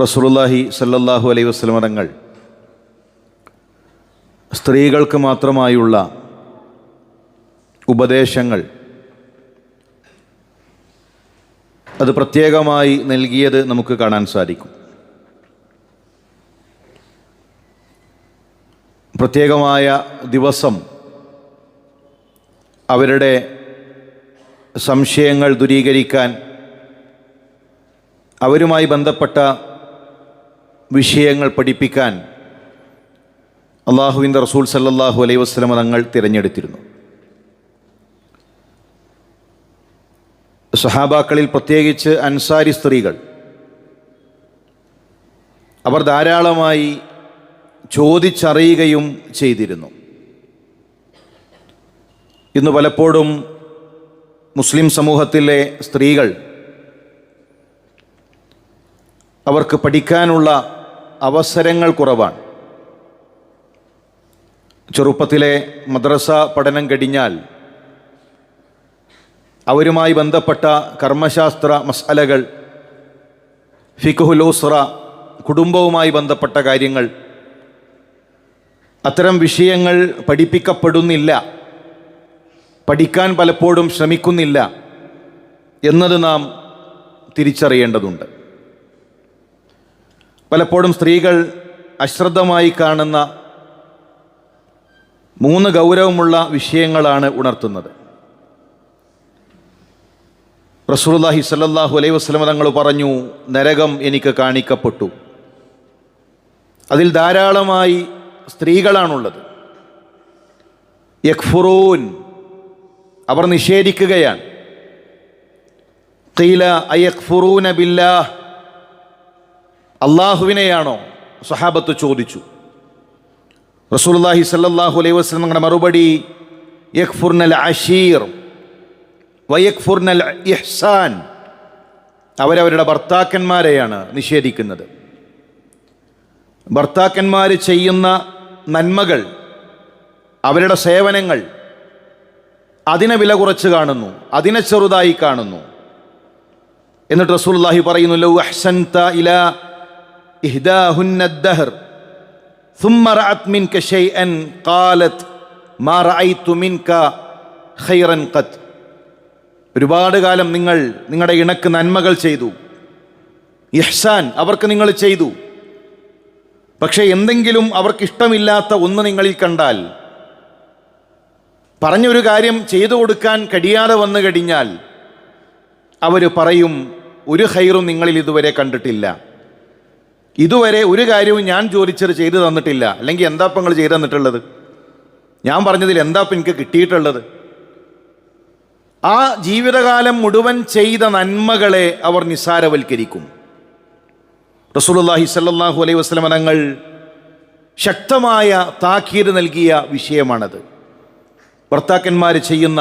റസൂലുള്ളാഹി സല്ലല്ലാഹു അലൈ വസ്ലമതങ്ങൾ സ്ത്രീകൾക്ക് മാത്രമായുള്ള ഉപദേശങ്ങൾ അത് പ്രത്യേകമായി നൽകിയത് നമുക്ക് കാണാൻ സാധിക്കും. പ്രത്യേകമായ ദിവസം അവരുടെ സംശയങ്ങൾ ദൂരീകരിക്കാൻ അവരുമായി ബന്ധപ്പെട്ട വിഷയങ്ങൾ പഠിപ്പിക്കാൻ അള്ളാഹുവിന്റെ റസൂൽ സല്ലാഹു അലൈ വസ്ലമ തങ്ങൾ തിരഞ്ഞെടുത്തിരുന്നു. സഹാബാക്കളിൽ പ്രത്യേകിച്ച് അൻസാരി സ്ത്രീകൾ അവർ ധാരാളമായി ചോദിച്ചറിയുകയും ചെയ്തിരുന്നു. ഇന്ന് പലപ്പോഴും മുസ്ലിം സമൂഹത്തിലെ സ്ത്രീകൾ അവർക്ക് പഠിക്കാനുള്ള അവസരങ്ങൾ കുറവാണ്. ചെറുപ്പത്തിലെ മദ്രസ പഠനം കഴിഞ്ഞാൽ അവരുമായി ബന്ധപ്പെട്ട കർമ്മശാസ്ത്ര മസാലകൾ ഫിഖുലോസ്ര കുടുംബവുമായി ബന്ധപ്പെട്ട കാര്യങ്ങൾ അത്തരം വിഷയങ്ങൾ പഠിപ്പിക്കപ്പെടുന്നില്ല. പഠിക്കാൻ പലപ്പോഴും ശ്രമിക്കുന്നില്ല. എന്നത് നാം തിരിച്ചറിയേണ്ടതുണ്ട്. പലപ്പോഴും സ്ത്രീകൾ അശ്രദ്ധമായി കാണുന്ന മൂന്ന് ഗൗരവമുള്ള വിഷയങ്ങളാണ് ഉണർത്തുന്നത്. റസൂർലാഹി സല്ലാഹു അലൈ വസ്ലമ തങ്ങൾ പറഞ്ഞു നരകം എനിക്ക് കാണിക്കപ്പെട്ടു. അതിൽ ധാരാളമായി സ്ത്രീകളാണുള്ളത്. യഖ്ഫുറൂൻ അവർ നിഷേധിക്കുകയാണ്. ഖീല അയഖ്ഫുറൂന ബില്ലാഹ് അള്ളാഹുവിനെയാണോ സഹാബത്ത് ചോദിച്ചു. റസൂലുള്ളാഹി സല്ലാഹു അലൈഹി വസല്ലം തങ്ങളുടെ മറുപടി യഖ്ഫുർനൽ അഷീർ വയഖ്ഫുർനൽ ഇഹ്സാൻ. അവരവരുടെ ഭർത്താക്കന്മാരെയാണ് നിഷേധിക്കുന്നത്. ഭർത്താക്കന്മാർ ചെയ്യുന്ന നന്മകൾ അവരുടെ സേവനങ്ങൾ അതിനെ വില കുറച്ച് കാണുന്നു അതിനെ ചെറുതായി കാണുന്നു. എന്നിട്ട് റസൂലുള്ളാഹി പറയുന്നു ലൗ അഹ്സൻത ഇലാ ഇഹ്ദാഹുന്ന الدهر ثم رأت منك شيئا قالت ما رأيت منك خيرا قط ഒരുപാട് കാലം നിങ്ങൾ നിങ്ങളുടെ ഇണക്ക് നന്മകൾ ചെയ്തു ഇഹ്സാൻ അവർക്ക് നിങ്ങൾ ചെയ്തു പക്ഷേ എന്തെങ്കിലും അവർക്ക് ഇഷ്ടമില്ലാത്ത ഒന്ന് നിങ്ങളിൽ കണ്ടാൽ പറഞ്ഞൊരു കാര്യം ചെയ്തു കൊടുക്കാൻ കഴിയാതെ വന്നു കഴിഞ്ഞാൽ അവർ പറയും ഒരു ഹൈറും നിങ്ങളിൽ ഇതുവരെ കണ്ടിട്ടില്ല ഇതുവരെ ഒരു കാര്യവും ഞാൻ ചോദിച്ചത് ചെയ്തു തന്നിട്ടില്ല. അല്ലെങ്കിൽ എന്താ ഇപ്പം നിങ്ങൾ ചെയ്തു തന്നിട്ടുള്ളത്? ഞാൻ പറഞ്ഞതിൽ എന്താ ഇപ്പം എനിക്ക് കിട്ടിയിട്ടുള്ളത്? ആ ജീവിതകാലം മുഴുവൻ ചെയ്ത നന്മകളെ അവർ നിസ്സാരവൽക്കരിക്കും. റസൂലുള്ളാഹി സല്ലല്ലാഹു അലൈഹി വസല്ലം തങ്ങൾ ശക്തമായ താക്കീത് നൽകിയ വിഷയമാണത്. ഭർത്താക്കന്മാർ ചെയ്യുന്ന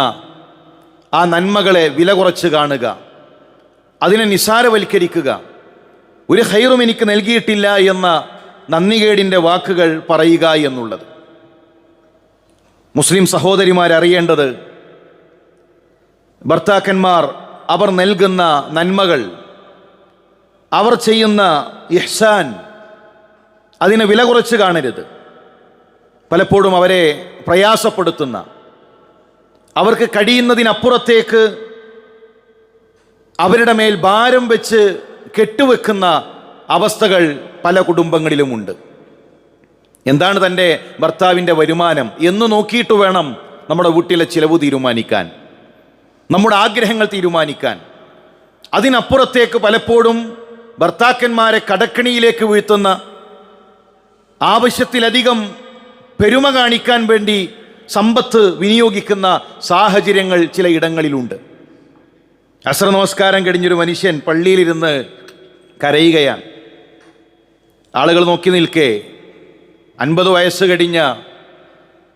ആ നന്മകളെ വില കുറച്ച് കാണുക അതിനെ നിസാരവൽക്കരിക്കുക ഒരു ഹൈറും എനിക്ക് നൽകിയിട്ടില്ല എന്ന നന്ദികേടിന്റെ വാക്കുകൾ പറയുക എന്നുള്ളത്. മുസ്ലിം സഹോദരിമാരറിയേണ്ടത് ഭർത്താക്കന്മാർ അവർ നൽകുന്ന നന്മകൾ അവർ ചെയ്യുന്ന ഇഹ്സാൻ അതിനെ വില കുറച്ച് കാണരുത്. പലപ്പോഴും അവരെ പ്രയാസപ്പെടുത്തുന്ന അവർക്ക് കഴിയുന്നതിനപ്പുറത്തേക്ക് അവരുടെ മേൽ ഭാരം വെച്ച് കെട്ടുവെക്കുന്ന അവസ്ഥകൾ പല കുടുംബങ്ങളിലുമുണ്ട്. എന്താണ് തന്റെ ഭർത്താവിന്റെ വരുമാനം എന്ന് നോക്കിയിട്ട് വേണം നമ്മുടെ വീട്ടിലെ ചിലവ് തീരുമാനിക്കാൻ. നമ്മുടെ ആഗ്രഹങ്ങൾ തീരുമാനിക്കാൻ. അതിനപ്പുറത്തേക്ക് പലപ്പോഴും ഭർത്താക്കന്മാരെ കടക്കിണിയിലേക്ക് വീഴ്ത്തുന്ന ആവശ്യത്തിലധികം പെരുമ കാണിക്കാൻ വേണ്ടി സമ്പത്ത് വിനിയോഗിക്കുന്ന സാഹചര്യങ്ങൾ ചില ഇടങ്ങളിലുണ്ട്. അസ്ര നമസ്കാരം കഴിഞ്ഞൊരു മനുഷ്യൻ പള്ളിയിലിരുന്ന് കരയുകയാണ്. ആളുകൾ നോക്കി നിൽക്കേ. അൻപത് വയസ്സ് കഴിഞ്ഞ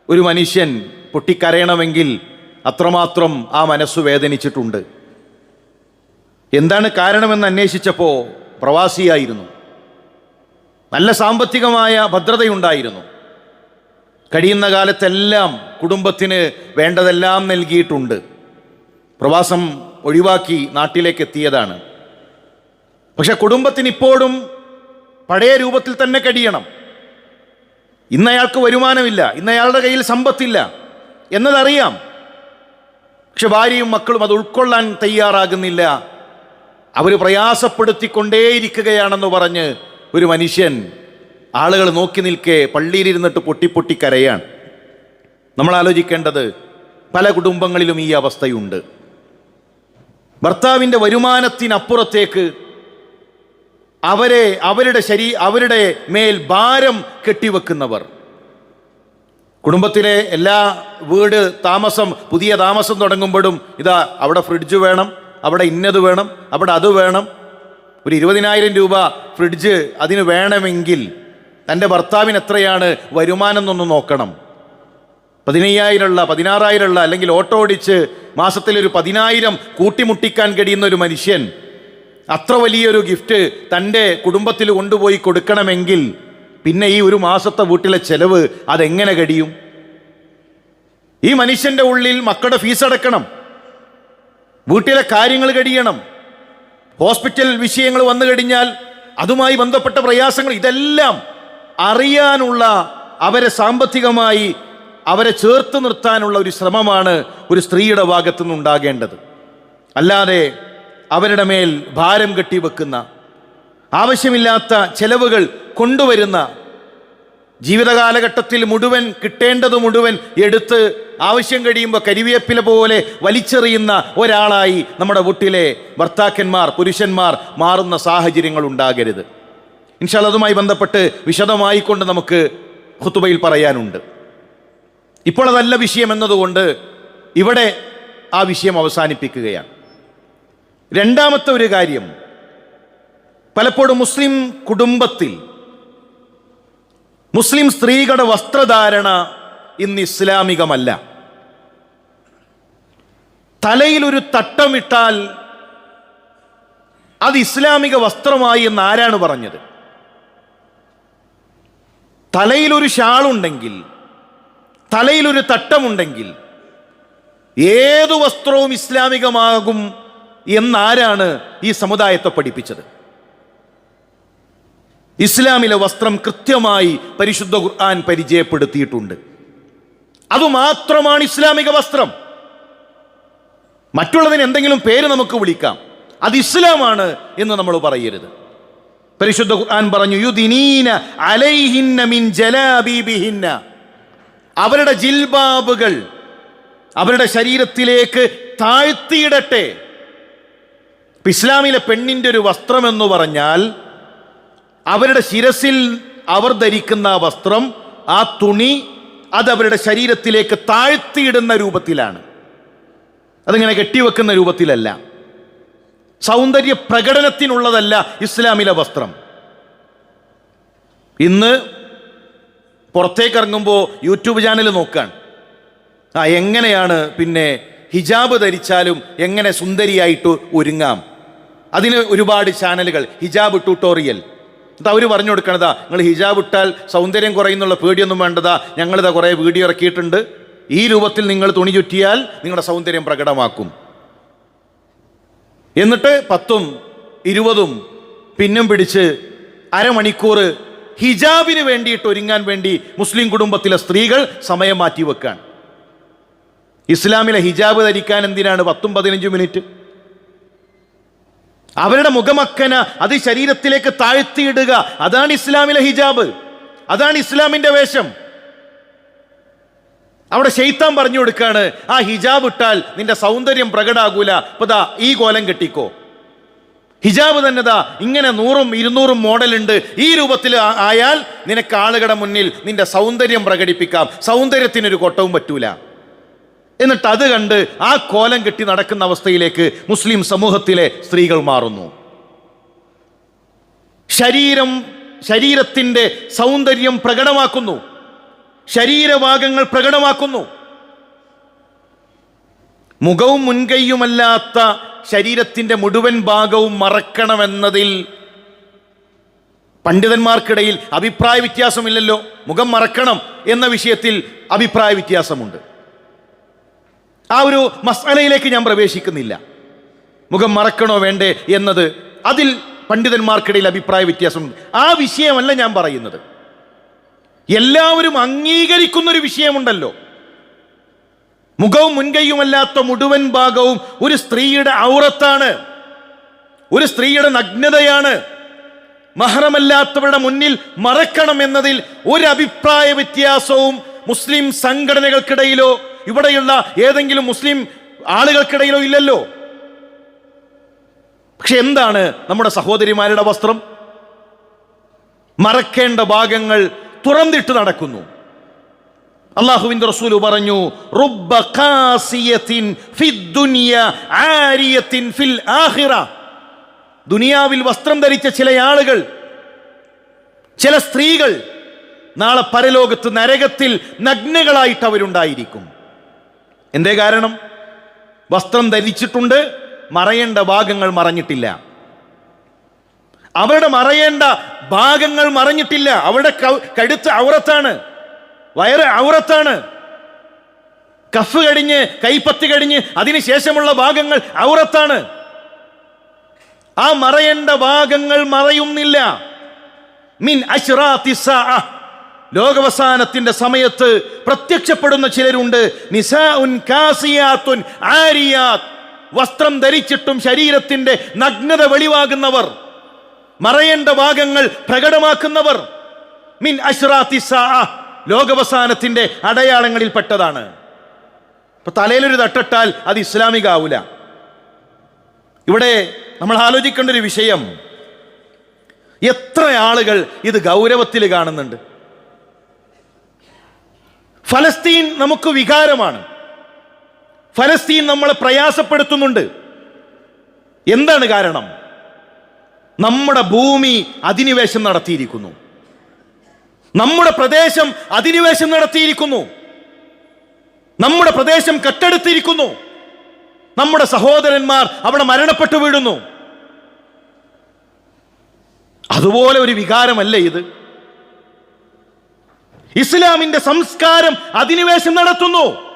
ഒരു മനുഷ്യൻ പൊട്ടിക്കരയണമെങ്കിൽ അത്രമാത്രം ആ മനസ്സ് വേദനിച്ചിട്ടുണ്ട്. എന്താണ് കാരണമെന്ന് അന്വേഷിച്ചപ്പോൾ പ്രവാസിയായിരുന്നു. നല്ല സാമ്പത്തികമായ ഭദ്രതയുണ്ടായിരുന്നു. കഴിയുന്ന കാലത്തെല്ലാം കുടുംബത്തിന് വേണ്ടതെല്ലാം നൽകിയിട്ടുണ്ട്. പ്രവാസം ഒഴിവാക്കി നാട്ടിലേക്ക് എത്തിയതാണ് പക്ഷെ കുടുംബത്തിന് ഇപ്പോഴും പഴയ രൂപത്തിൽ തന്നെ കഴിയണം. ഇന്ന് അയാൾക്ക് വരുമാനമില്ല ഇന്ന് അയാളുടെ കയ്യിൽ സമ്പത്തില്ല എന്നതറിയാം. പക്ഷെ ഭാര്യയും മക്കളും അത് ഉൾക്കൊള്ളാൻ തയ്യാറാകുന്നില്ല. അവർ പ്രയാസപ്പെടുത്തിക്കൊണ്ടേയിരിക്കുകയാണെന്ന് പറഞ്ഞ് ഒരു മനുഷ്യൻ ആളുകൾ നോക്കി നിൽക്കെ പള്ളിയിലിരുന്നിട്ട് പൊട്ടി പൊട്ടി കരയാണ്. നമ്മൾ ആലോചിക്കേണ്ടത് പല കുടുംബങ്ങളിലും ഈ അവസ്ഥയുണ്ട്. ഭർത്താവിന്റെ വരുമാനത്തിനപ്പുറത്തേക്ക് അവരെ അവരുടെ ശരീ അവരുടെ മേൽ ഭാരം കെട്ടിവെക്കുന്നവർ. കുടുംബത്തിലെ എല്ലാ വീട് താമസം പുതിയ താമസം തുടങ്ങുമ്പോഴും ഇതാ അവിടെ ഫ്രിഡ്ജ് വേണം അവിടെ ഇന്നത് വേണം അവിടെ അത് വേണം. ഒരു ഇരുപതിനായിരം രൂപ ഫ്രിഡ്ജ് അതിന് വേണമെങ്കിൽ തന്റെ ഭർത്താവിന് എത്രയാണ് വരുമാനം എന്നൊന്ന് നോക്കണം. പതിനയ്യായിരമുള്ള പതിനാറായിരമുള്ള അല്ലെങ്കിൽ ഓട്ടോ ഓടിച്ച് മാസത്തിലൊരു പതിനായിരം കൂട്ടിമുട്ടിക്കാൻ കഴിയുന്ന ഒരു മനുഷ്യൻ അത്ര വലിയൊരു ഗിഫ്റ്റ് തന്റെ കുടുംബത്തിൽ കൊണ്ടുപോയി കൊടുക്കണമെങ്കിൽ പിന്നെ ഈ ഒരു മാസത്തെ വീട്ടിലെ ചെലവ് അതെങ്ങനെ കഴിയും? ഈ മനുഷ്യന്റെ ഉള്ളിൽ മക്കളുടെ ഫീസ് അടക്കണം. വീട്ടിലെ കാര്യങ്ങൾ കഴിയണം. ഹോസ്പിറ്റൽ വിഷയങ്ങൾ വന്നു കഴിഞ്ഞാൽ അതുമായി ബന്ധപ്പെട്ട പ്രയാസങ്ങൾ ഇതെല്ലാം അറിയാനുള്ള അവരെ സാമ്പത്തികമായി അവരെ ചേർത്ത് നിർത്താനുള്ള ഒരു ശ്രമമാണ് ഒരു സ്ത്രീയുടെ ഭാഗത്തു നിന്നുണ്ടാകേണ്ടത്. അല്ലാതെ അവരുടെ മേൽ ഭാരം കെട്ടിവെക്കുന്ന ആവശ്യമില്ലാത്ത ചെലവുകൾ കൊണ്ടുവരുന്ന ജീവിതകാലഘട്ടത്തിൽ മുഴുവൻ കിട്ടേണ്ടത് മുഴുവൻ എടുത്ത് ആവശ്യം കഴിയുമ്പോൾ കരിവേപ്പില പോലെ വലിച്ചെറിയുന്ന ഒരാളായി നമ്മുടെ വീട്ടിലെ ഭർത്താക്കന്മാർ പുരുഷന്മാർ മാറുന്ന സാഹചര്യങ്ങൾ ഉണ്ടാകരുത്. ഇൻഷാൽ അതുമായി ബന്ധപ്പെട്ട് വിശദമായിക്കൊണ്ട് നമുക്ക് ഖുത്തുബയിൽ പറയാനുണ്ട്. ഇപ്പോൾ അതല്ല വിഷയം എന്നതുകൊണ്ട് ഇവിടെ ആ വിഷയം അവസാനിപ്പിക്കുകയാണ്. രണ്ടാമത്തെ ഒരു കാര്യം പലപ്പോഴും മുസ്ലിം കുടുംബത്തിൽ മുസ്ലിം സ്ത്രീകളുടെ വസ്ത്രധാരണ ഇന്ന് ഇസ്ലാമികമല്ല. തലയിൽ ഒരു തട്ടമിട്ടാൽ അത് ഇസ്ലാമിക വസ്ത്രമായി എന്ന് ആരാണ് പറഞ്ഞത്? തലയിൽ ഒരു ഷാളുണ്ടെങ്കിൽ തലയിൽ ഒരു തട്ടമുണ്ടെങ്കിൽ ഏതു വസ്ത്രവും ഇസ്ലാമികമാകും എന്നാരാണ് ഈ സമുദായത്തെ പഠിപ്പിച്ചത്? ഇസ്ലാമിലെ വസ്ത്രം കൃത്യമായി പരിശുദ്ധ ഖുർആൻ പരിചയപ്പെടുത്തിയിട്ടുണ്ട്. അതുമാത്രമാണ് ഇസ്ലാമിക വസ്ത്രം. മറ്റുള്ളതിന് എന്തെങ്കിലും പേര് നമുക്ക് വിളിക്കാം. അത് ഇസ്ലാമാണ് എന്ന് നമ്മൾ പറയരുത്. പരിശുദ്ധ ഖുർആൻ പറഞ്ഞു യുദിനീന അലൈഹിന്ന മിൻ ജലാബീബിഹിന്ന. അവരുടെ ജിൽബാബുകൾ അവരുടെ ശരീരത്തിലേക്ക് താഴ്ത്തിയിടട്ടെ. ഇസ്ലാമിലെ പെണ്ണിന്റെ ഒരു വസ്ത്രം എന്ന് പറഞ്ഞാൽ അവരുടെ ശിരസിൽ അവർ ധരിക്കുന്ന വസ്ത്രം ആ തുണി അത് അവരുടെ ശരീരത്തിലേക്ക് താഴ്ത്തിയിടുന്ന രൂപത്തിലാണ്. അതിങ്ങനെ കെട്ടിവെക്കുന്ന രൂപത്തിലല്ല. സൗന്ദര്യ പ്രകടനത്തിനുള്ളതല്ല ഇസ്ലാമിലെ വസ്ത്രം. ഇന്ന് പുറത്തേക്ക് ഇറങ്ങുമ്പോൾ യൂട്യൂബ് ചാനൽ നോക്കുകയാണ് ആ എങ്ങനെയാണ് പിന്നെ ഹിജാബ് ധരിച്ചാലും എങ്ങനെ സുന്ദരിയായിട്ട് ഒരുങ്ങാം? അതിന് ഒരുപാട് ചാനലുകൾ ഹിജാബ് ട്യൂട്ടോറിയൽ എന്നിട്ട് അവർ പറഞ്ഞു കൊടുക്കണതാ നിങ്ങൾ ഹിജാബ് ഇട്ടാൽ സൗന്ദര്യം കുറയുന്നുള്ള പേടിയൊന്നും വേണ്ടതാ. ഞങ്ങളിതാ കുറേ വീഡിയോ ഇറക്കിയിട്ടുണ്ട്. ഈ രൂപത്തിൽ നിങ്ങൾ തുണി ചുറ്റിയാൽ നിങ്ങളുടെ സൗന്ദര്യം പ്രകടമാക്കും. എന്നിട്ട് പത്തും ഇരുപതും പിന്നും പിടിച്ച് അരമണിക്കൂർ ഹിജാബിന് വേണ്ടിയിട്ട് ഒരുങ്ങാൻ വേണ്ടി മുസ്ലിം കുടുംബത്തിലെ സ്ത്രീകൾ സമയം മാറ്റി വെക്കാൻ. ഇസ്ലാമിലെ ഹിജാബ് ധരിക്കാൻ എന്തിനാണ് പത്തും പതിനഞ്ചും മിനിറ്റ്? അവരുടെ മുഖമക്കന അത് ശരീരത്തിലേക്ക് താഴ്ത്തിയിടുക. അതാണ് ഇസ്ലാമിലെ ഹിജാബ്. അതാണ് ഇസ്ലാമിന്റെ വേഷം. അവിടെ ശൈത്താൻ പറഞ്ഞു കൊടുക്കാണ് ആ ഹിജാബ് ഇട്ടാൽ നിന്റെ സൗന്ദര്യം പ്രകടാകൂല. ഇപ്പൊ ദാ ഈ കോലം കെട്ടിക്കോ. ഹിജാബ് തന്നെ ദാ ഇങ്ങനെ നൂറും ഇരുന്നൂറും മോഡലുണ്ട്. ഈ രൂപത്തിൽ ആയാൽ നിനക്ക് ആളുകളുടെ മുന്നിൽ നിന്റെ സൗന്ദര്യം പ്രകടിപ്പിക്കാം. സൗന്ദര്യത്തിനൊരു കൊട്ടവും പറ്റൂല. എന്നിട്ട് അത് കണ്ട് ആ കോലം കെട്ടി നടക്കുന്ന അവസ്ഥയിലേക്ക് മുസ്ലിം സമൂഹത്തിലെ സ്ത്രീകൾ മാറുന്നു. ശരീരം ശരീരത്തിന്റെ സൗന്ദര്യം പ്രകടമാക്കുന്നു. ശരീരഭാഗങ്ങൾ പ്രകടമാക്കുന്നു. മുഖവും മുൻകൈയുമല്ലാത്ത ശരീരത്തിന്റെ മുഴുവൻ ഭാഗവും മറക്കണമെന്നതിൽ പണ്ഡിതന്മാർക്കിടയിൽ അഭിപ്രായ വ്യത്യാസമില്ലല്ലോ. മുഖം മറക്കണം എന്ന വിഷയത്തിൽ അഭിപ്രായ വ്യത്യാസമുണ്ട്. ആ ഒരു മസാലയിലേക്ക് ഞാൻ പ്രവേശിക്കുന്നില്ല. മുഖം മറക്കണോ വേണ്ടേ എന്നത് അതിൽ പണ്ഡിതന്മാർക്കിടയിൽ അഭിപ്രായ വ്യത്യാസമുണ്ട്. ആ വിഷയമല്ല ഞാൻ പറയുന്നത്. എല്ലാവരും അംഗീകരിക്കുന്നൊരു വിഷയമുണ്ടല്ലോ. മുഖവും മുൻകൈയുമല്ലാത്ത മുഴുവൻ ഭാഗവും ഒരു സ്ത്രീയുടെ ഔറത്താണ്. ഒരു സ്ത്രീയുടെ നഗ്നതയാണ്. മഹറമല്ലാത്തവരുടെ മുന്നിൽ മറക്കണം എന്നതിൽ ഒരു അഭിപ്രായ വ്യത്യാസവും മുസ്ലിം സംഘടനകൾക്കിടയിലോ ഇവിടെയുള്ള ഏതെങ്കിലും മുസ്ലിം ആളുകൾക്കിടയിലോ ഇല്ലല്ലോ. പക്ഷെ എന്താണ് നമ്മുടെ സഹോദരിമാരുടെ വസ്ത്രം? മറക്കേണ്ട ഭാഗങ്ങൾ തുറന്നിട്ട് നടക്കുന്നു. അള്ളാഹുവിന്റെ റസൂൽ പറഞ്ഞു റുബ്ബ ആരിയത്തിൻ ഫിൽ ആഹിറ ദുനിയാവിൽ വസ്ത്രം ധരിച്ച ചില ആളുകൾ ചില സ്ത്രീകൾ നാളെ പരലോകത്ത് നരകത്തിൽ നഗ്നകളായിട്ട് അവരുണ്ടായിരിക്കും. എന്തേ കാരണം? വസ്ത്രം ധരിച്ചിട്ടുണ്ട് മറയേണ്ട ഭാഗങ്ങൾ മറഞ്ഞിട്ടില്ല. അവരുടെ മറയേണ്ട ഭാഗങ്ങൾ മറഞ്ഞിട്ടില്ല. അവരുടെ കടുത്ത ഔറത്താണ്. വയറ് ഔറത്താണ്. കഫ് കഴിഞ്ഞ് കൈപ്പത്തി കഴിഞ്ഞ് അതിനുശേഷമുള്ള ഭാഗങ്ങൾ ഔറത്താണ്. ആ മറയേണ്ട ഭാഗങ്ങൾ മറയുന്നില്ല. മിൻ. ലോകവസാനത്തിന്റെ സമയത്ത് പ്രത്യക്ഷപ്പെടുന്ന ചിലരുണ്ട്. നിസാഉൻ കാസിയാത്തുൻ വസ്ത്രം ധരിച്ചിട്ടും ശരീരത്തിന്റെ നഗ്നത വെളിവാകുന്നവർ. മറയേണ്ട ഭാഗങ്ങൾ പ്രകടമാക്കുന്നവർ. മിൻ അശ്റാത്തി സാഅ. ലോകവസാനത്തിന്റെ അടയാളങ്ങളിൽ പെട്ടതാണ് ഇപ്പൊ തലയിലൊരു തട്ടിട്ടാൽ അത് ഇസ്ലാമിക ആവൂല ഇവിടെ നമ്മൾ ആലോചിക്കേണ്ട ഒരു വിഷയം. എത്ര ആളുകൾ ഇത് ഗൗരവത്തിൽ കാണുന്നുണ്ട്. ഫലസ്തീൻ നമുക്ക് വികാരമാണ്. ഫലസ്തീൻ നമ്മളെ പ്രയാസപ്പെടുത്തുന്നുണ്ട്. എന്താണ് കാരണം? നമ്മുടെ ഭൂമി അധിനിവേശം നടത്തിയിരിക്കുന്നു. നമ്മുടെ പ്രദേശം അധിനിവേശം നടത്തിയിരിക്കുന്നു. നമ്മുടെ പ്രദേശം കെട്ടെടുത്തിരിക്കുന്നു. നമ്മുടെ സഹോദരന്മാർ അവിടെ മരണപ്പെട്ടു വീഴുന്നു. അതുപോലെ ഒരു വികാരമല്ലേ ഇത്? ഇസ്ലാമിന്റെ സംസ്കാരം അധിനിവേശം നടത്തുന്നു.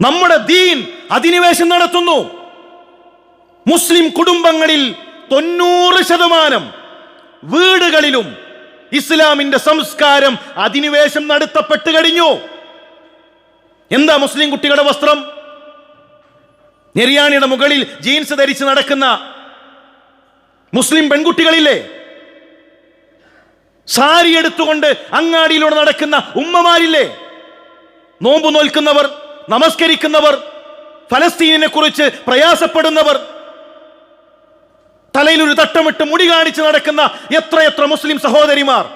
നമ്മുടെ ദീൻ അധിനിവേശം നടത്തുന്നു. മുസ്ലിം കുടുംബങ്ങളിൽ തൊണ്ണൂറ് ശതമാനം വീടുകളിലും ഇസ്ലാമിന്റെ സംസ്കാരം അധിനിവേശം നടത്തപ്പെട്ട് കഴിഞ്ഞു. എന്താ മുസ്ലിം കുട്ടികളുടെ വസ്ത്രം? നെരിയാണിയുടെ മുകളിൽ ജീൻസ് ധരിച്ച് നടക്കുന്ന മുസ്ലിം പെൺകുട്ടികളില്ലേ? സാരി എടുത്തുകൊണ്ട് അങ്ങാടിയിലൂടെ നടക്കുന്ന ഉമ്മമാരില്ലേ? നോമ്പ് നോൽക്കുന്നവർ നമസ്കരിക്കുന്നവർ ഫലസ്തീനിനെ കുറിച്ച് പ്രയാസപ്പെടുന്നവർ തലയിൽ ഒരു തട്ടമിട്ട് മുടി കാണിച്ച് നടക്കുന്ന എത്രയെത്ര മുസ്ലിം സഹോദരിമാർ.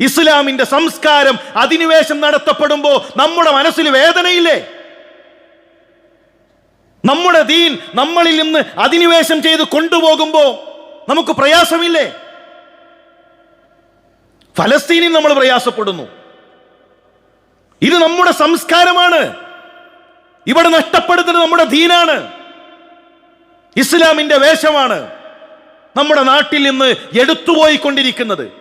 ഇസ്ലാമിന്റെ സംസ്കാരം അധിനിവേശം നടത്തപ്പെടുമ്പോ നമ്മുടെ മനസ്സിൽ വേദനയില്ലേ? നമ്മുടെ ദീൻ നമ്മളിൽ നിന്ന് അധിനിവേശം ചെയ്ത് കൊണ്ടുപോകുമ്പോ നമുക്ക് പ്രയാസമില്ലേ? ഫലസ്തീനിൽ നമ്മൾ പ്രയാസപ്പെടുന്നു. ഇത് നമ്മുടെ സംസ്കാരമാണ്. ഇവിടെ നഷ്ടപ്പെടുന്നത് നമ്മുടെ ദീനാണ്. ഇസ്ലാമിന്റെ വേഷമാണ് നമ്മുടെ നാട്ടിൽ നിന്ന് എടുത്തുപോയിക്കൊണ്ടിരിക്കുന്നത്.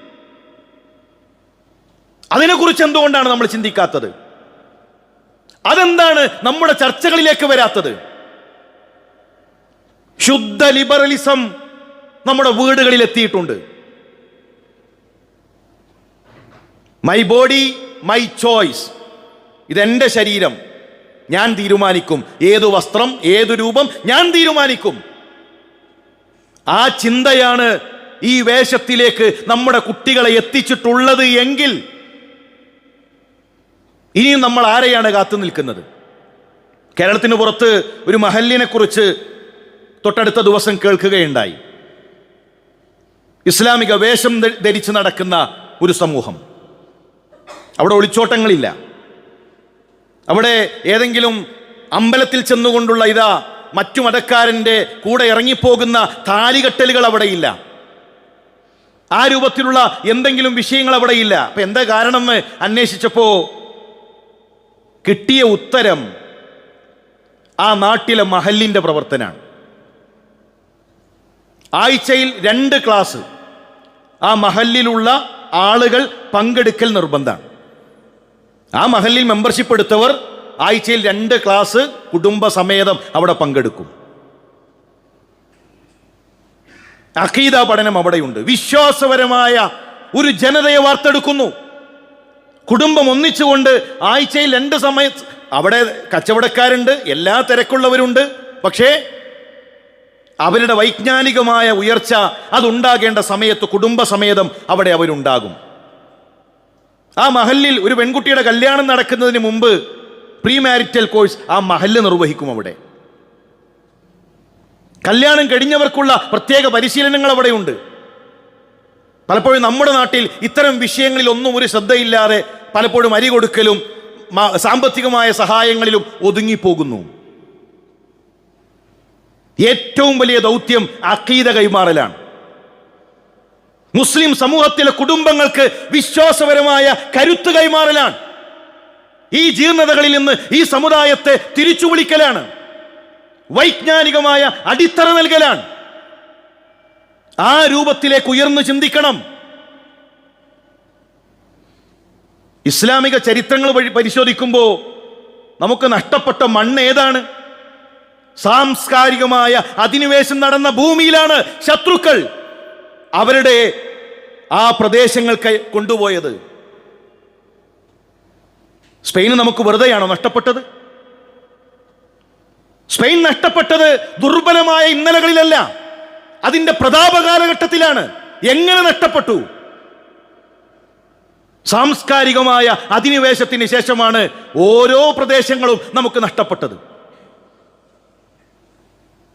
അതിനെക്കുറിച്ച് എന്തുകൊണ്ടാണ് നമ്മൾ ചിന്തിക്കാത്തത്? അതെന്താണ് നമ്മുടെ ചർച്ചകളിലേക്ക് വരാത്തത്? ശുദ്ധ ലിബറലിസം നമ്മുടെ വീടുകളിൽ എത്തിയിട്ടുണ്ട്. മൈ ബോഡി മൈ ചോയ്സ് ഇതെന്റെ ശരീരം. ഞാൻ തീരുമാനിക്കും. ഏതു വസ്ത്രം ഏതു രൂപം ഞാൻ തീരുമാനിക്കും. ആ ചിന്തയാണ് ഈ വേഷത്തിലേക്ക് നമ്മുടെ കുട്ടികളെ എത്തിച്ചിട്ടുള്ളത് എങ്കിൽ ഇനിയും നമ്മൾ ആരെയാണ് കാത്തു നിൽക്കുന്നത്? കേരളത്തിന് പുറത്ത് ഒരു മഹല്ലിനെ കുറിച്ച് തൊട്ടടുത്ത ദിവസം കേൾക്കുകയുണ്ടായി. ഇസ്ലാമിക വേഷം ധരിച്ച് നടക്കുന്ന ഒരു സമൂഹം. അവിടെ ഒളിച്ചോട്ടങ്ങളില്ല. അവിടെ ഏതെങ്കിലും അമ്പലത്തിൽ ചെന്നുകൊണ്ടുള്ള ഇതാ മറ്റു മതക്കാരന്റെ കൂടെ ഇറങ്ങിപ്പോകുന്ന താലികെട്ടലുകൾ അവിടെയില്ല ആ രൂപത്തിലുള്ള എന്തെങ്കിലും വിഷയങ്ങൾ അവിടെയില്ല അപ്പം എന്താ കാരണം എന്ന് അന്വേഷിച്ചപ്പോൾ കിട്ടിയ ഉത്തരം ആ നാട്ടിലെ മഹല്ലിന്റെ പ്രവർത്തനമാണ്. ആഴ്ചയിൽ രണ്ട് ക്ലാസ് ആ മഹല്ലിലുള്ള ആളുകൾ പങ്കെടുക്കൽ നിർബന്ധമാണ്. ആ മഹലിൽ മെമ്പർഷിപ്പ് എടുത്തവർ ആഴ്ചയിൽ രണ്ട് ക്ലാസ് കുടുംബസമേതം അവിടെ പങ്കെടുക്കും. അഖീദ പഠനം അവിടെയുണ്ട്. വിശ്വാസപരമായ ഒരു ജനതയെ വാർത്തെടുക്കുന്നു. കുടുംബം ഒന്നിച്ചുകൊണ്ട് ആഴ്ചയിൽ രണ്ട് സമയ അവിടെ കച്ചവടക്കാരുണ്ട് എല്ലാ തിരക്കുള്ളവരുണ്ട്. പക്ഷേ അവരുടെ വൈജ്ഞാനികമായ ഉയർച്ച അതുണ്ടാകേണ്ട സമയത്ത് കുടുംബസമേതം അവിടെ അവരുണ്ടാകും. ആ മഹലിൽ ഒരു പെൺകുട്ടിയുടെ കല്യാണം നടക്കുന്നതിന് മുമ്പ് പ്രീ മാരിറ്റൽ കോഴ്സ് ആ മഹൽ നിർവഹിക്കും അവിടെ. കല്യാണം കഴിഞ്ഞവർക്കുള്ള പ്രത്യേക പരിശീലനങ്ങൾ അവിടെയുണ്ട്. പലപ്പോഴും നമ്മുടെ നാട്ടിൽ ഇത്തരം വിഷയങ്ങളിൽ ഒന്നും ഒരു ശ്രദ്ധയില്ലാതെ പലപ്പോഴും അരി കൊടുക്കലും സാമ്പത്തികമായ സഹായങ്ങളിലും ഒതുങ്ങിപ്പോകുന്നു. ഏറ്റവും വലിയ ദൗത്യം അക്കീത കൈമാറലാണ്. മുസ്ലിം സമൂഹത്തിലെ കുടുംബങ്ങൾക്ക് വിശ്വാസപരമായ കരുത്ത് കൈമാറലാണ്. ഈ ജീർണതകളിൽ നിന്ന് ഈ സമുദായത്തെ തിരിച്ചു വിളിക്കലാണ്. വൈജ്ഞാനികമായ അടിത്തറ നൽകലാണ്. ആ രൂപത്തിലേക്ക് ഉയർന്നു ചിന്തിക്കണം. ഇസ്ലാമിക ചരിത്രങ്ങൾ വഴി പരിശോധിക്കുമ്പോൾ നമുക്ക് നഷ്ടപ്പെട്ട മണ്ണ് ഏതാണ്? സാംസ്കാരികമായ അധിനിവേശം നടന്ന ഭൂമിയിലാണ് ശത്രുക്കൾ. അവരുടെ ആ പ്രദേശങ്ങൾക്ക് കൊണ്ടുപോയത്. സ്പെയിന് നമുക്ക് വെറുതെയാണോ നഷ്ടപ്പെട്ടത്? സ്പെയിൻ നഷ്ടപ്പെട്ടത് ദുർബലമായ ഇന്നലകളിലല്ല. അതിന്റെ പ്രതാപ കാലഘട്ടത്തിലാണ് എങ്ങനെ നഷ്ടപ്പെട്ടു? സാംസ്കാരികമായ അധിനിവേശത്തിന് ശേഷമാണ് ഓരോ പ്രദേശങ്ങളും നമുക്ക് നഷ്ടപ്പെട്ടത്.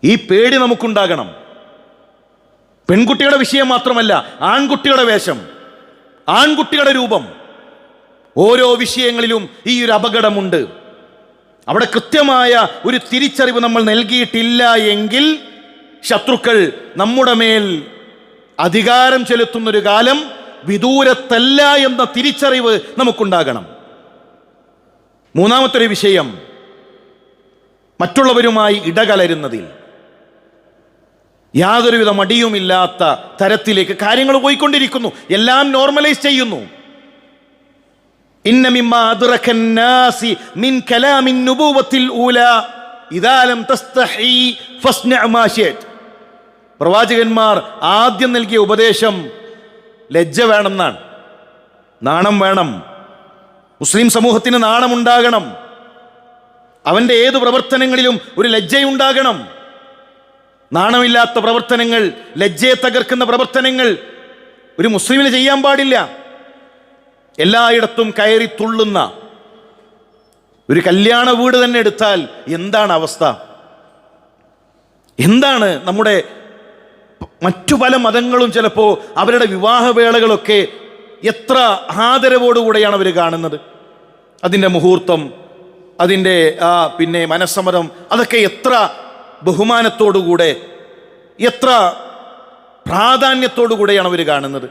ഈ പേടി നമുക്കുണ്ടാകണം. പെൺകുട്ടിയുടെ വിഷയം മാത്രമല്ല ആൺകുട്ടിയുടെ വേഷം ആൺകുട്ടിയുടെ രൂപം. ഓരോ വിഷയങ്ങളിലും ഈ ഒരു അപകടമുണ്ട്. അവിടെ കൃത്യമായ ഒരു തിരിച്ചറിവ് നമ്മൾ നൽകിയിട്ടില്ല എങ്കിൽ ശത്രുക്കൾ നമ്മുടെ മേൽ അധികാരം ചെലുത്തുന്നൊരു കാലം വിദൂരത്തല്ല എന്ന തിരിച്ചറിവ് നമുക്കുണ്ടാകണം. മൂന്നാമത്തെ ഒരു വിഷയം മറ്റുള്ളവരുമായി ഇടകലരുന്നതിൽ. യാതൊരുവിധ മടിയുമില്ലാത്ത തരത്തിലേക്ക് കാര്യങ്ങൾ പോയിക്കൊണ്ടിരിക്കുന്നു. എല്ലാം നോർമലൈസ് ചെയ്യുന്നു. പ്രവാചകന്മാർ ആദ്യം നൽകിയ ഉപദേശം ലജ്ജ വേണമെന്നാണ്. നാണം വേണം. മുസ്ലിം സമൂഹത്തിന് നാണമുണ്ടാകണം. അവന്റെ ഏത് പ്രവർത്തനങ്ങളിലും ഒരു ലജ്ജയുണ്ടാകണം. നാണമില്ലാത്ത പ്രവർത്തനങ്ങൾ ലജ്ജയെ തകർക്കുന്ന പ്രവർത്തനങ്ങൾ ഒരു മുസ്ലിമിന് ചെയ്യാൻ പാടില്ല. എല്ലായിടത്തും കയറി തുള്ളുന്ന ഒരു കല്യാണ വീട് തന്നെ എടുത്താൽ എന്താണ് അവസ്ഥ? എന്താണ് നമ്മുടെ മറ്റു പല മതങ്ങളും ചിലപ്പോൾ അവരുടെ വിവാഹവേളകളൊക്കെ എത്ര ആദരവോടുകൂടെയാണ് അവർ കാണുന്നത്? അതിന്റെ മുഹൂർത്തം അതിന്റെ പിന്നെ മനസ്സമ്മതം അതൊക്കെ എത്ര ബഹുമാനത്തോടുകൂടെ എത്ര പ്രാധാന്യത്തോടുകൂടെയാണ് അവർ കാണുന്നത്?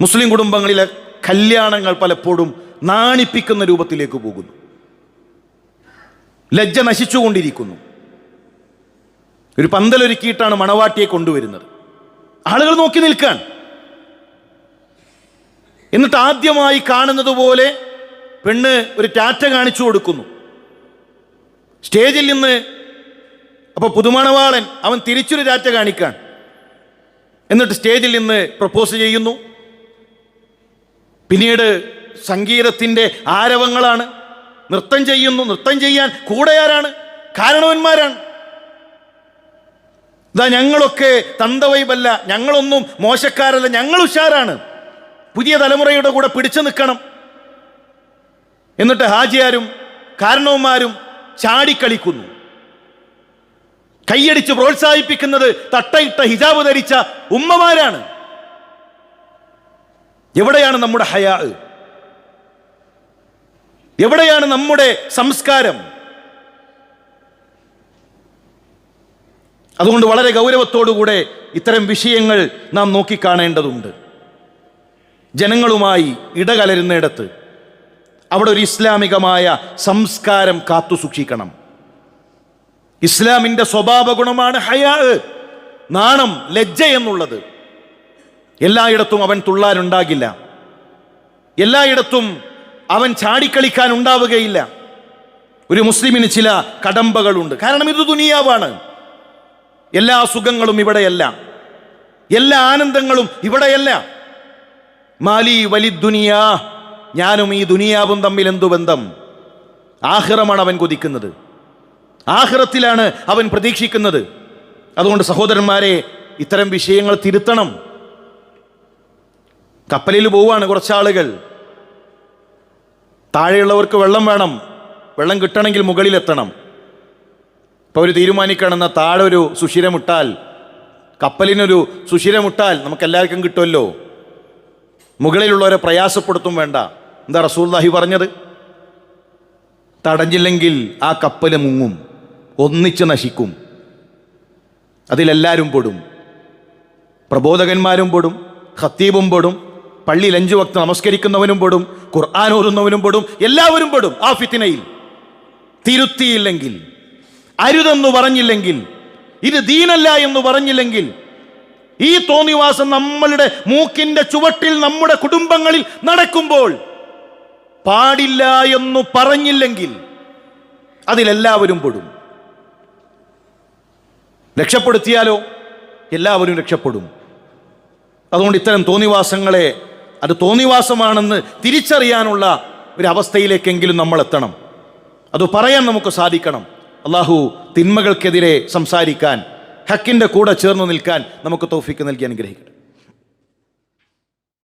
മുസ്ലിം കുടുംബങ്ങളിലെ കല്യാണങ്ങൾ പലപ്പോഴും നാണിപ്പിക്കുന്ന രൂപത്തിലേക്ക് പോകുന്നു. ലജ്ജ നശിച്ചുകൊണ്ടിരിക്കുന്നു. ഒരു പന്തലൊരുക്കിയിട്ടാണ് മണവാട്ടിയെ കൊണ്ടുവരുന്നത്. ആളുകൾ നോക്കി നിൽക്കാൻ. എന്നിട്ട് ആദ്യമായി കാണുന്നത് പോലെ പെണ്ണ് ഒരു ടാറ്റ കാണിച്ചു കൊടുക്കുന്നു. സ്റ്റേജിൽ നിന്ന് അപ്പോൾ പുതുമണവാളൻ അവൻ തിരിച്ചൊരു രാറ്റ കാണിക്കാൻ. എന്നിട്ട് സ്റ്റേജിൽ നിന്ന് പ്രപ്പോസ് ചെയ്യുന്നു. പിന്നീട് സംഗീതത്തിന്റെ ആരവങ്ങളാണ്. നൃത്തം ചെയ്യുന്നു നൃത്തം ചെയ്യാൻ കൂടെയാരാണ്? കാരണവന്മാരാണ്. ഇതാ ഞങ്ങളൊക്കെ തന്തവൈബല്ല ഞങ്ങളൊന്നും മോശക്കാരല്ല ഞങ്ങൾ ഉഷാറാണ് പുതിയ തലമുറയുടെ കൂടെ പിടിച്ചു നിൽക്കണം. എന്നിട്ട് ഹാജിയാരും കാരണവന്മാരും ചാടിക്കളിക്കുന്നു. കൈയടിച്ച് പ്രോത്സാഹിപ്പിക്കുന്നത് തട്ടയിട്ട ഹിജാബ് ധരിച്ച ഉമ്മമാരാണ്. എവിടെയാണ് നമ്മുടെ ഹയാ? എവിടെയാണ് നമ്മുടെ സംസ്കാരം? അതുകൊണ്ട് വളരെ ഗൗരവത്തോടുകൂടെ ഇത്തരം വിഷയങ്ങൾ നാം നോക്കിക്കാണേണ്ടതുണ്ട്. ജനങ്ങളുമായി ഇടകലരുന്നിടത്ത് അവിടെ ഒരു ഇസ്ലാമികമായ സംസ്കാരം കാത്തു സൂക്ഷിക്കണം. ഇസ്ലാമിന്റെ സ്വഭാവ ഗുണമാണ് ഹയാ നാണം ലജ്ജ എന്നുള്ളത്. എല്ലായിടത്തും അവൻ തുള്ളാനുണ്ടാകില്ല. എല്ലായിടത്തും അവൻ ചാടിക്കളിക്കാൻ ഉണ്ടാവുകയില്ല. ഒരു മുസ്ലിമിന് ചില കടമ്പകളുണ്ട്. കാരണം ഇത് ദുനിയാവാണ്. എല്ലാ സുഖങ്ങളും ഇവിടെയല്ല. എല്ലാ ആനന്ദങ്ങളും ഇവിടെയല്ല. മാലി വലി ദുനിയാ ഞാനും ഈ ദുനിയാവും തമ്മിൽ എന്തു ബന്ധം? ആഹ്റമാണ് അവൻ കൊതിക്കുന്നത്. ആഹ്റത്തിലാണ് അവൻ പ്രതീക്ഷിക്കുന്നത്. അതുകൊണ്ട് സഹോദരന്മാരെ ഇത്തരം വിഷയങ്ങൾ തിരുത്തണം. കപ്പലിൽ പോവുകയാണ് കുറച്ചാളുകൾ. താഴെയുള്ളവർക്ക് വെള്ളം വേണം. വെള്ളം കിട്ടണമെങ്കിൽ മുകളിലെത്തണം. ഇപ്പോൾ അവർ തീരുമാനിക്കണമെന്ന താഴെ ഒരു സുഷിരമിട്ടാൽ കപ്പലിനൊരു സുഷിരമിട്ടാൽ നമുക്ക് എല്ലാവർക്കും കിട്ടുമല്ലോ. മുകളിലുള്ളവരെ പ്രയാസപ്പെടുത്തും വേണ്ട. എന്താ റസൂല്ലാഹി പറഞ്ഞത്? തടഞ്ഞില്ലെങ്കിൽ ആ കപ്പൽ മുങ്ങും ഒന്നിച്ച് നശിക്കും. അതിലെല്ലാവരും പെടും. പ്രബോധകന്മാരും പെടും ഖത്തീബും പെടും പള്ളി അഞ്ചു വക്ത് നമസ്കരിക്കുന്നവനും പെടും ഖുർആൻ ഓതുന്നവനും പെടും എല്ലാവരും പെടും ആ ഫിത്തിനയിൽ തിരുത്തിയില്ലെങ്കിൽ അരുതെന്ന് പറഞ്ഞില്ലെങ്കിൽ ഇത് ദീനല്ല എന്ന് പറഞ്ഞില്ലെങ്കിൽ ഈ തോന്നിവാസം നമ്മളുടെ മൂക്കിന്റെ ചുവട്ടിൽ നമ്മുടെ കുടുംബങ്ങളിൽ നടക്കുമ്പോൾ പാടില്ല എന്നു പറഞ്ഞില്ലെങ്കിൽ അതിലെല്ലാവരും പെടും. രക്ഷപ്പെടുത്തിയാലോ? എല്ലാവരും രക്ഷപ്പെടും. അതുകൊണ്ട് ഇത്തരം തോന്നിവാസങ്ങളെ അത് തോന്നിവാസമാണെന്ന് തിരിച്ചറിയാനുള്ള ഒരു അവസ്ഥയിലേക്കെങ്കിലും നമ്മൾ എത്തണം അത് പറയാൻ നമുക്ക് സാധിക്കണം. അള്ളാഹു തിന്മകൾക്കെതിരെ സംസാരിക്കാൻ ഹക്കിന്റെ കൂടെ ചേർന്ന് നിൽക്കാൻ നമുക്ക് തോഫിക്ക് നൽകി അനുഗ്രഹിക്കട്ടെ.